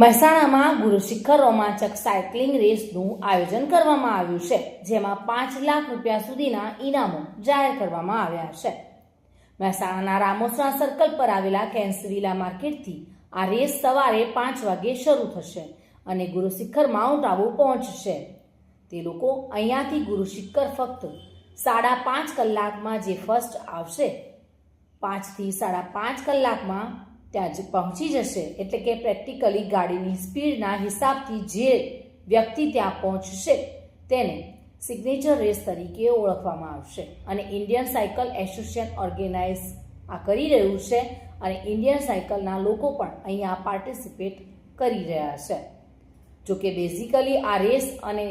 મહેસાણામાં ગુરુ શિખર રોમાંચક સાયકલિંગ રેસનું આયોજન કરવામાં આવ્યું છે, જેમાં પાંચ લાખ રૂપિયા સુધીના ઇનામો જાહેર કરવામાં આવ્યા છે. મહેસાણાના રામોસરા સર્કલ પર આવેલા કેન્સવિલા માર્કેટથી આ રેસ સવારે પાંચ વાગે શરૂ થશે અને ગુરુ શિખર માઉન્ટ આબુ પહોંચશે. તે લોકો અહીંયાથી ગુરુ શિખર ફક્ત સાડા પાંચ કલાકમાં જે ફર્સ્ટ આવશે, પાંચથી સાડા પાંચ કલાકમાં ત્યાં જ પહોંચી જશે. એટલે કે પ્રેક્ટિકલી ગાડીની સ્પીડના હિસાબથી જે વ્યક્તિ ત્યાં પહોંચશે, તેને સિગ્નેચર રેસ તરીકે ઓળખવામાં આવશે. અને ઇન્ડિયન સાયકલ એસોસિએશન ઓર્ગેનાઇઝ આ કરી રહ્યું છે અને ઇન્ડિયન સાયકલના લોકો પણ અહીંયા પાર્ટિસિપેટ કરી રહ્યા છે. જોકે બેઝિકલી આ રેસ અને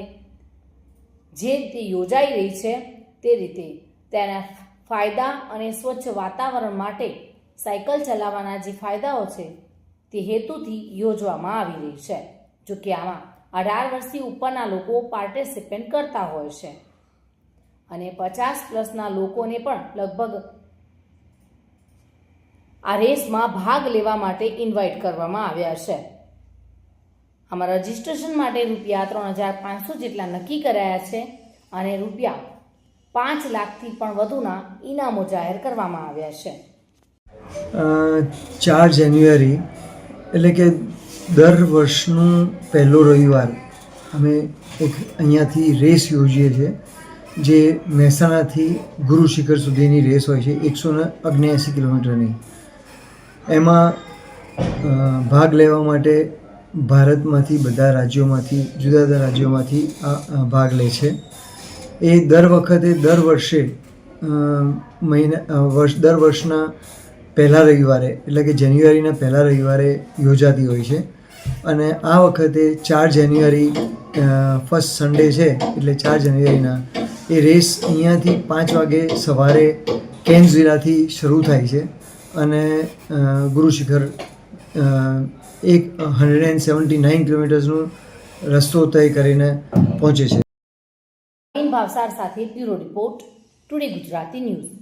જે રીતે યોજાઈ રહી છે, તે રીતે તેના ફાયદા અને સ્વચ્છ વાતાવરણ માટે સાયકલ ચલાવવાના જે ફાયદાઓ છે, તે હેતુથી યોજવામાં આવી રહી છે. જોકે આમાં અઢાર વર્ષથી ઉપરના લોકો પાર્ટિસિપેટ કરતા હોય છે. અને પચાસ પ્લસના લોકોને પણ લગભગ આ રેસમાં ભાગ લેવા માટે ઇન્વાઇટ કરવામાં આવ્યા છે. આમાં રજિસ્ટ્રેશન માટે રૂપિયા ત્રણ હજાર પાંચસો જેટલા નક્કી કરાયા છે અને રૂપિયા પાંચ લાખથી પણ વધુના ઇનામો જાહેર કરવામાં આવ્યા છે. ચાર જાન્યુઆરી, એટલે કે દર વર્ષનું પહેલો રવિવાર અમે એક અહીંયાથી રેસ યોજીએ છીએ, જે મહેસાણાથી ગુરુ શિખર સુધીની રેસ હોય છે, એકસો ને અગ્નેસી કિલોમીટરની. એમાં ભાગ લેવા માટે ભારતમાંથી બધા રાજ્યોમાંથી, જુદા જુદા રાજ્યોમાંથી ભાગ લે છે. એ દર વખતે, દર વર્ષે મહિના વર્ષ, દર વર્ષના પહેલા રવિવારે એટલે કે જાન્યુઆરીના પહેલા રવિવારે યોજાતી હોય છે. અને આ વખતે ચાર જાન્યુઆરી ફર્સ્ટ સન્ડે છે એટલે ચાર જાન્યુઆરીના એ રેસ અહીંયાથી પાંચ વાગે સવારે કેન્સ શરૂ થાય છે. અને અ, ગુરુ શિખર અ, એક હંડ્રેડ એન્ડ સેવન્ટી નાઇન કિલોમીટર્સનું રસ્તો તય કરીને પહોંચે છે. ભાવસાર સાથે bureau report today Gujarati news